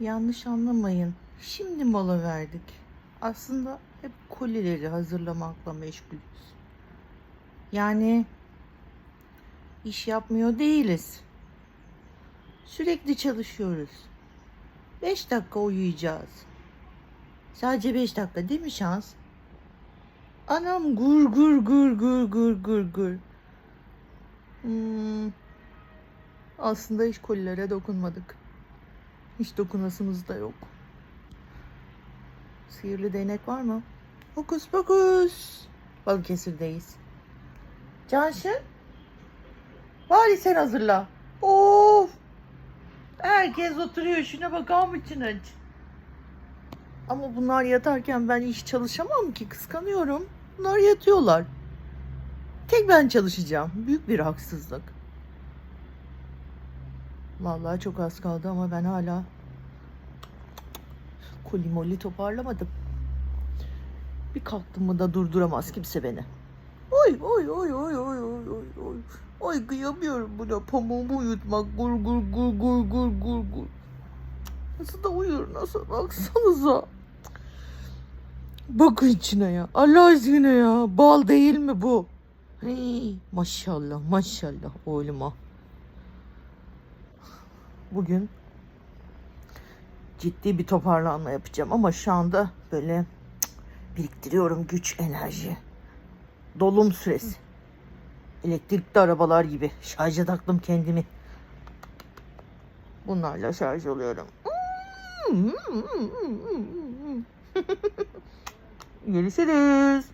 Yanlış anlamayın. Şimdi mola verdik. Aslında hep kolileri hazırlamakla meşgulüz. Yani iş yapmıyor değiliz. Sürekli çalışıyoruz. 5 dakika uyuyacağız. Sadece 5 dakika değil mi şans? Anam gur gur gur gur gur gur gur. Hmm. Aslında hiç kolilere dokunmadık. Hiç dokunasımız da yok. Sihirli değnek var mı? Hokus pokus. Balıkesir'deyiz. Canşın. Bari sen hazırla. Of. Herkes oturuyor. Şuna bakar mısın aç? Ama bunlar yatarken ben hiç çalışamam ki. Kıskanıyorum. Bunlar yatıyorlar. Tek ben çalışacağım. Büyük bir haksızlık. Vallahi çok az kaldı ama ben hala kolimoli toparlamadım. Bir kalktım mı da durduramaz kimse beni. Oy oy oy oy oy oy oy oy. Ay kıyamıyorum buna pamuğumu uyutmak. Gur gur gur gur gur gur gur. Nasıl da uyur nasıl baksanıza. Bakın içine ya. Allah aşkına ya. Bal değil mi bu? Hey, maşallah maşallah oğluma. Bugün ciddi bir toparlanma yapacağım ama şu anda böyle biriktiriyorum güç, enerji. Dolum süresi. Elektrikli arabalar gibi şarja taktım kendimi. Bunlarla şarj oluyorum. Görüşürüz.